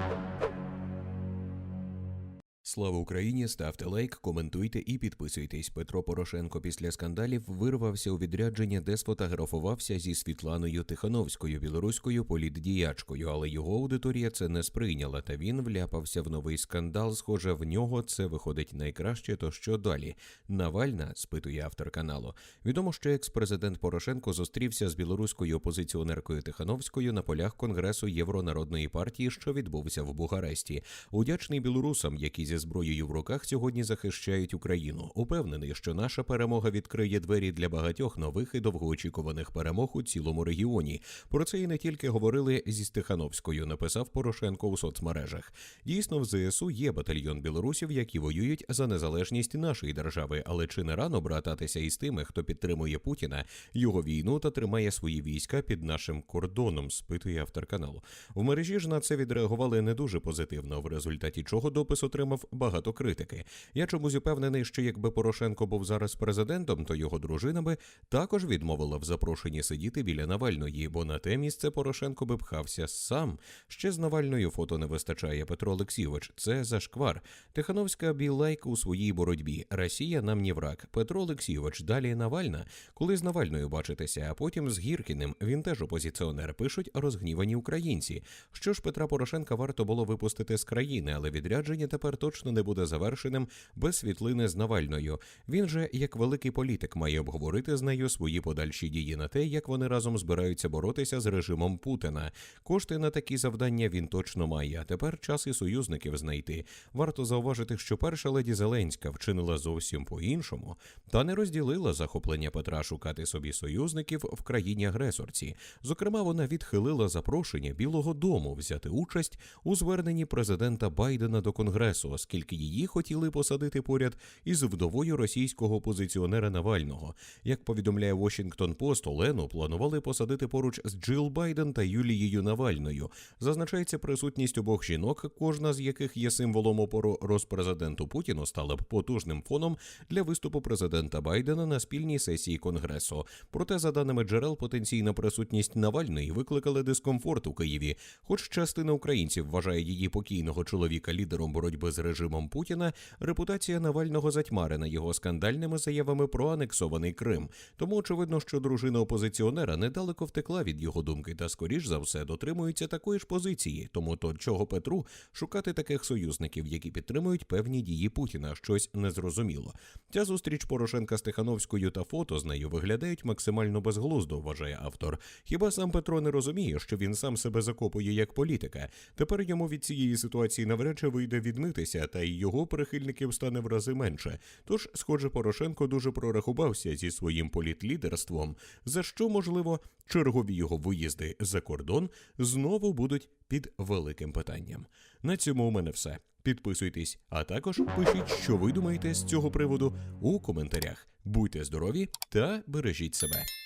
Thank you. Слава Україні! Ставте лайк, коментуйте і підписуйтесь. Петро Порошенко після скандалів вирвався у відрядження, де сфотографувався зі Світланою Тихановською, білоруською політдіячкою, але його аудиторія це не сприйняла. Та він вляпався в новий скандал. Схоже, в нього це виходить найкраще. То що далі? Навальна спитує автор каналу. Відомо, що екс-президент Порошенко зустрівся з білоруською опозиціонеркою Тихановською на полях Конгресу Євронародної партії, що відбувся в Бугаресті. Удячний білорусам, які зі зброєю в руках сьогодні захищають Україну. Упевнений, що наша перемога відкриє двері для багатьох нових і довгоочікуваних перемог у цілому регіоні. Про це і не тільки говорили зі Стехановською, написав Порошенко у соцмережах. Дійсно, в ЗСУ є батальйон білорусів, які воюють за незалежність нашої держави. Але чи не рано брататися із тими, хто підтримує Путіна, його війну та тримає свої війська під нашим кордоном? Спитує автор каналу. В мережі ж на це відреагували не дуже позитивно, в результаті чого допис отримав багато критики. Я чомусь упевнений, що якби Порошенко був зараз президентом, то його дружина би також відмовила в запрошенні сидіти біля Навальної, бо на те місце Порошенко би пхався сам. Ще з Навальною фото не вистачає Петро Олексійович. Це зашквар. Тихановська білайк у своїй боротьбі. Росія нам не враг. Петро Олексійович далі Навальна. Коли з Навальною бачитеся, а потім з Гіркіним. Він теж опозиціонер. Пишуть розгнівані українці. Що ж Петра Порошенка варто було випустити з країни, але відрядження тепер точно не буде завершеним без світлини з Навальною. Він же, як великий політик, має обговорити з нею свої подальші дії на те, як вони разом збираються боротися з режимом Путіна. Кошти на такі завдання він точно має. А тепер час і союзників знайти. Варто зауважити, що перша леді Зеленська вчинила зовсім по-іншому, та не розділила захоплення Петра шукати собі союзників в країні агресорці. Зокрема, вона відхилила запрошення Білого Дому взяти участь у зверненні президента Байдена до Конгресу, оскільки її хотіли посадити поряд із вдовою російського опозиціонера Навального. Як повідомляє Washington Post, Олену планували посадити поруч з Джил Байден та Юлією Навальною. Зазначається присутність обох жінок, кожна з яких є символом опору розпрезиденту Путіну, стала б потужним фоном для виступу президента Байдена на спільній сесії Конгресу. Проте, за даними джерел, потенційна присутність Навальної викликала дискомфорт у Києві. Хоч частина українців вважає її покійного чоловіка лідером боротьби з режимом Путіна, репутація Навального затьмарена його скандальними заявами про анексований Крим. Тому очевидно, що дружина опозиціонера недалеко втекла від його думки та, скоріш за все, дотримується такої ж позиції. Тому то чого Петру шукати таких союзників, які підтримують певні дії Путіна, щось незрозуміло. Ця зустріч Порошенка з Тихановською та фото з нею виглядають максимально безглуздо, вважає автор. Хіба сам Петро не розуміє, що він сам себе закопує як політика? Тепер йому від цієї ситуації навряд чи вийде відмитися, та й його прихильників стане в рази менше. Тож, схоже, Порошенко дуже прорахувався зі своїм політлідерством, за що, можливо, чергові його виїзди за кордон знову будуть під великим питанням. На цьому у мене все. Підписуйтесь, а також пишіть, що ви думаєте з цього приводу у коментарях. Будьте здорові та бережіть себе.